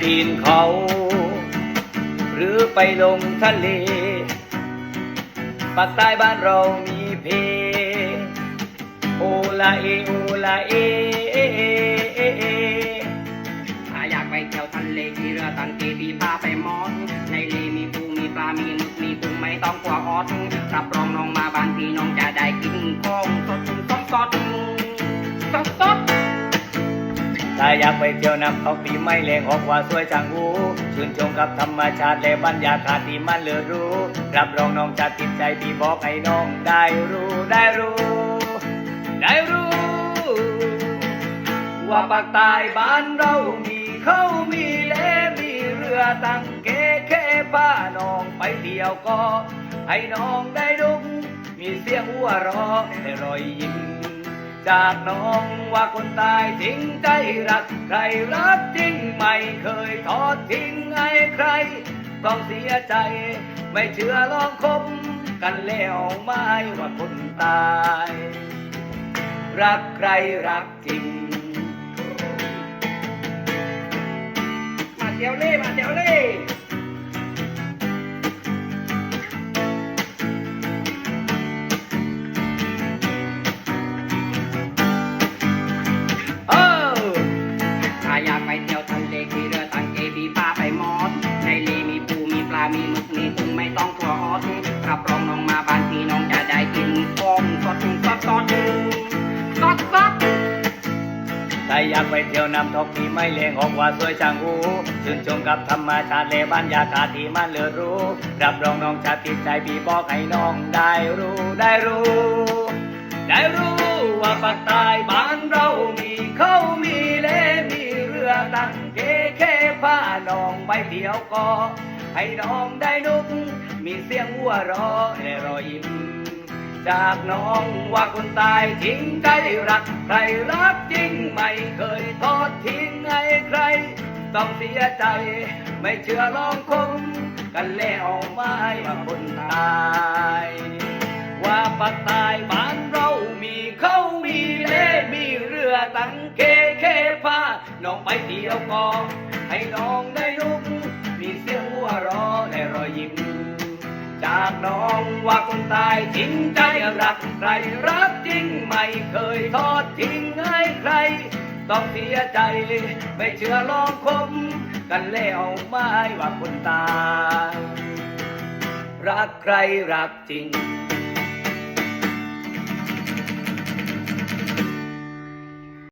ปีนเขา หรือไปลงทะเลปากใต้บ้านเรามีเพลงโอลาเอโอลาเอเอเอเอเอถ้าอยากไปเที่ยวทะเลที่เรือตังเกพี่พาไปมอนในเลมีปูมีปลา มีหมึกมีกุ้งไม่ต้องกลัวออดรับรองน้องมาบ้านพี่น้องจะได้กินของสดสดสดสดสด ถ้าอยากไปเที่ยวน้ำตกปีไม่เลงหอกว่าสวยจังหูชื่นชมกับธรรมชาติและบรรยากาศที่มันเลือรู้ รับรองน้องจะติดใจพี่บอกให้น้องได้รู้ได้รู้ ได้รู้ ว่าปากใต้บ้านเรามีเขามีเลมีเรือตั้งเก๋แค่ป้าน้องไปเที่ยวก็ให้น้องได้ดุมมีเสียงหัวเราะและรอยยิ้ม จากน้องว่าคนตายจริงใจรัก ใครรักจริงไม่เคยทอดทิ้งให้ใคร ต้องเสียใจ ไม่เชื่อลองคบกันแล้วไม่ว่าคนตาย รักใครรักจริง มาเที่ยวเล่มาเที่ยวเล่ มีมึกมีกุ้งไม่ต้องกลัวร์ออดรับรองน้องมาบ้านพี่น้องจะได้กินของสดสดสดสดสดถ้าอยากไปเที่ยวน้ำตกที่ไม่เลงออกว่าสวยช่างหูชื่นชมกับธรรมชาติและบรรยากาศที่มันเลือรู้ รับรองน้องจะติดใจพี่บอกให้น้องได้รู้ได้รู้ ได้รู้ว่าปากใต้บ้านเรามีเขามีเลมีเรือตั้งเก๋แค่พาน้องไปเที่ยวก็ ให้น้องได้นุ่มมีเสียงหัวเราะและรอยยิ้ม จากน้องว่าคนตายทิ้งใจรัก ใครรักจริงไม่เคยทอดทิ้งให้ใคร ต้องเสียใจ ไม่เชื่อลองคมกันแล้วไม่ว่าคนตาย ว่าปากใต้บ้านเรามีเขามีเล่มีเรือตั้งเคเคพาน้องไปเที่ยวก็ให้น้องได้ ยิ้ม จากน้องว่าคนตายจริงใจรักใครรักจริงไม่เคยทอดทิ้งให้ใคร ต้องเสียใจไม่เชื่อลองคม กันแล้วไม่ว่าคนตาย รักใครรักจริง